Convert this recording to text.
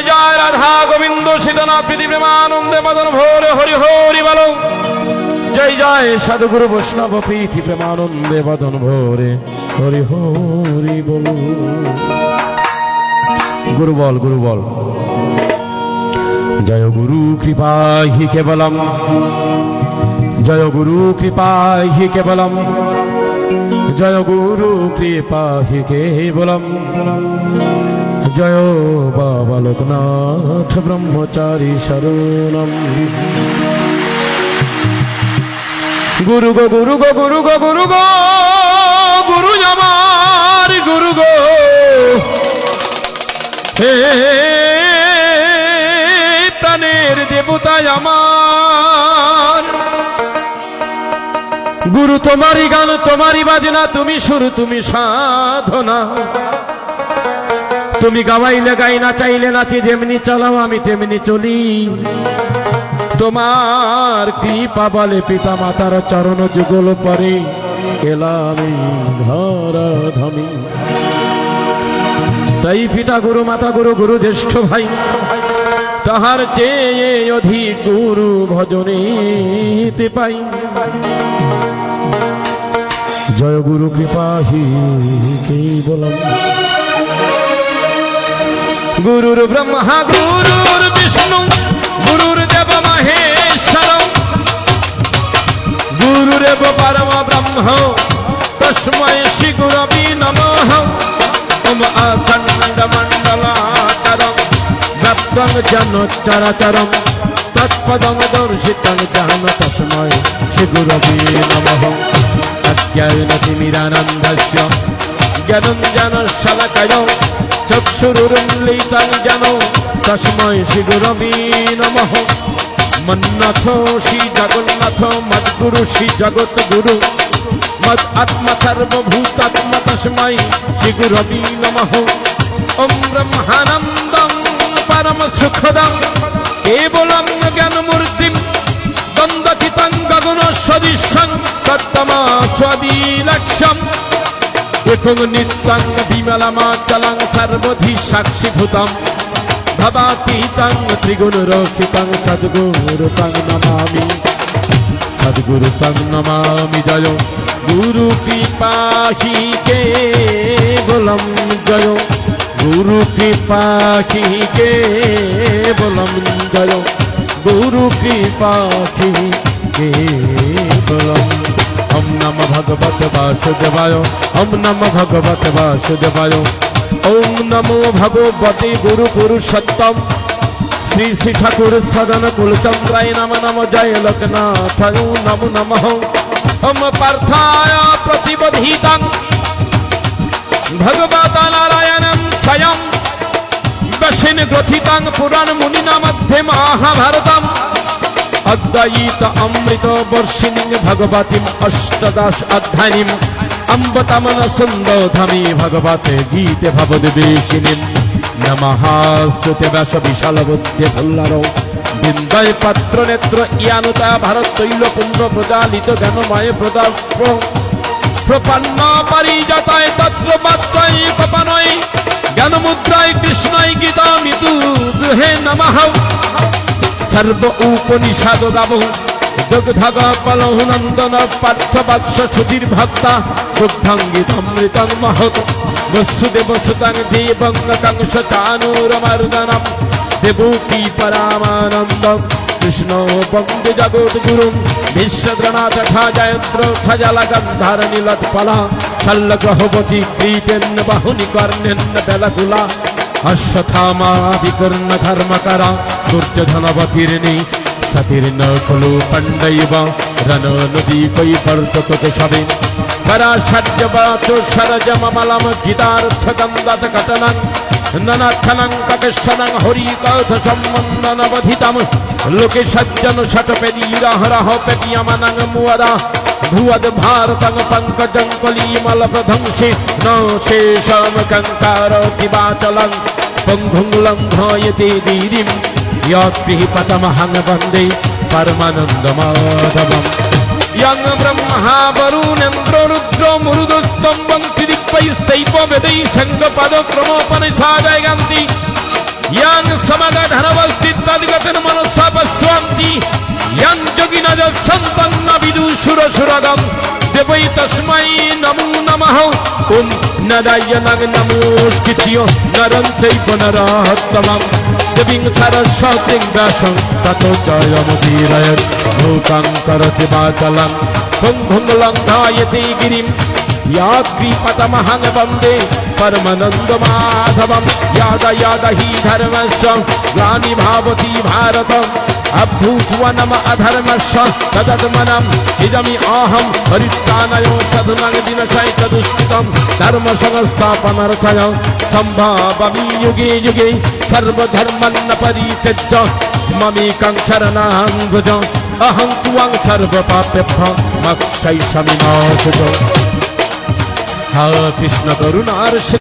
জয় জয় রাধা গোবিন্দ, সীতানাথ প্রীতি প্রেমানন্দে মদন ভোরে হরি হরি বলো। জয় জয় সাধুগুরু বৈষ্ণব প্রীতি প্রেমানন্দে মদন ভোরে হরি হরি বল। গুরু বল গুরু বল। জয় গুরু কৃপা হি কেবলম। জয় গুরু কৃপা হি কেবলম। জয় গুরু কৃপা হি কেবলম। জয় বাবা লোকনাথ ব্রহ্মচারী শরণম। গুরু গো গুরু গো গুরু গো গুরু গো, গুরু আমার গুরু গো। হে প্রাণের দেবতায় আমার। গুরু তোমারই গান, তোমারই বাজনা, তুমি সুর, তুমি সাধনা। তুমি গাওয়াইলে গাই না, চাইলে নাচি, যেমনি চালাও, আমি তেমনি চলি। তোমার কৃপা বলে পিতা মাতার চরণ যুগল পরে এলাম এই ধরা ধমি তাই পিতা গুরু, মাতা গুরু গুরু জ্যেষ্ঠ ভাই, তাহার চেয়ে অধিক গুরু ভজনে পাই। জয় গুরু, কৃপা হি কেবলম গুরুর ব্রহ্মা, গুরুর বিষ্ণু, গুরুর দেব মহেশ্বর। গুরুরেব পরম ব্রহ্ম, তস্মৈ শ্রী গুরবি নমঃ। ওম অখণ্ড মণ্ডলাকারম ব্যক্তং জন চরাচরম, তৎপদং দর্শিতং জান তস্মৈ শ্রী গুরবি নমঃ জ্ঞান শলকয় চক্ষুরুন্লিতং জন তস্মৈ শ্রী গুরবি নমঃ মন্নাথ শ্রী জগন্নাথ, মদ্গুরু শ্রী জগৎ গুরু মদ আত্মা সর্বভূতাত্মা একং নিত্যং বিমলমাচলং সর্বধি সাক্ষীভূতম ভবাতীতং ত্রিগুণরক্ষিতং সদ্গুরুতং নমামি। সদ্গুরুতং নমামি জয়। গুরু কৃপাহি কেবলম জয়। গুরু কৃপাহি কেবলম জয়। গুরু কৃপাহি কেবলম ওম নম ভগবত বাসুদেবায় ওম নম ভগবত বাসুদেবায় ওম নমো ভগবতে গুরু পুরুষোত্তম শ্রী শ্রী ঠাকুর সদন কুলচন্দ্রায় নম নম জয় লোকনাথ নম নম ওম পার্থায় প্রতিবধিতং ভগবত নারায়ণম স্বয়ং দশিন গ্রথিতাং পুরাণ মুনিনা মধ্যে মহাভারতম অদ্বৈত অমৃত বর্ষিণী ভগবতীম অষ্টদশ অধ্যায়ীম অম্বতমন সুন্দধামী ভগবতে গীতে ভবদ্বেষিণী নমস্তুতে ব্যাস বিশাল বুদ্ধে ফুল্লার বিন্দয় পাত্র নেত্র ইয়ানুতা ভারত তৈল পুণ্য প্রজালিত জ্ঞানময় প্রদাপ প্রপন্ন পারিজাতায় তত্র মাত্রায় কপানয় জ্ঞানমুদ্রায় কৃষ্ণয় গীতা মিতু হে নমঃ সর্ব উপনিষদ দাব। দুগ্ধগ পলহু নন্দন পার্থ বৎস সুধীর ভক্তা। দুগ্ধাঙ্গিতমৃতং মহৎ। বসুদেব সুতং দেবং কংস চানুরমর্দনম দেবকী পরামানন্দ। কৃষ্ণ বন্দে গুরু বিশ্বদ্রণা তথা জয়দ্র খজল গন্ধার নীলৎপলা শল্যগ্রহবতী ক্রীতেন্ন বাহুনি কর্ণেন্ন বেলকুলা অশ্বথামা বিকর্ণ ধর্মকরা দুর্যোধনবতীর্ণি সতীর্ণ খলু পণ্ডৈব রণ নদী কই বর্তক সবে পরাশর্য বাচো সরজ মমলম গীতার্থ গন্ধাত ঘটনং ননাথনং ককেশ্বরং হরি কৌথ সম্বন্ধনবধিতম লোকে বন্ধুং লঙ্ঘয়তে দীরিম ইয়াস্পিহি পতমহং বন্দে পরমানন্দমাধবম য়ং ব্রহ্মা বরুণং প্ররুদ্র মুরুদস্তম্ভং ত্রিদিকৈস্তৈব বেদৈ সঙ্গপদক্রমোপনিষাদয়ন্তি য়ং সমগধনবস্থিতদিগতন মনসা পশ্যন্তি য়ং যোগিনজ সন্তং ন বিদুষুরসুরগম দেবৈ তস্मै নমো নমঃ ওম নদায় নমস্কৃত্য करन्थै पुनराहत्तमम् दिविं सरस्वतिं व्यासं ततो जयमुदीरयन् भूतं करति पातलं कुम्भुङ्गलं धायति गिरिं याद्रीपदमहं वन्दे परमनन्दमाधवं याद याद हि धर्मस्य ग्लानि भावति भारतम् अभूत्वनम अधर्मस्व तदत्मनम् इदमि आहम् परित्राणयो सधुनां दिनशैकदुष्कृतं धर्मसंस्थापनर्थय सम्भावमि युगे युगे सर्वधर्मन्न परित्यज्य ममेकं शरणां भुज अहं त्वां सर्वपाप्यभ्य मक्षैषमि मा सुज हा कृष्णकरुणार्ष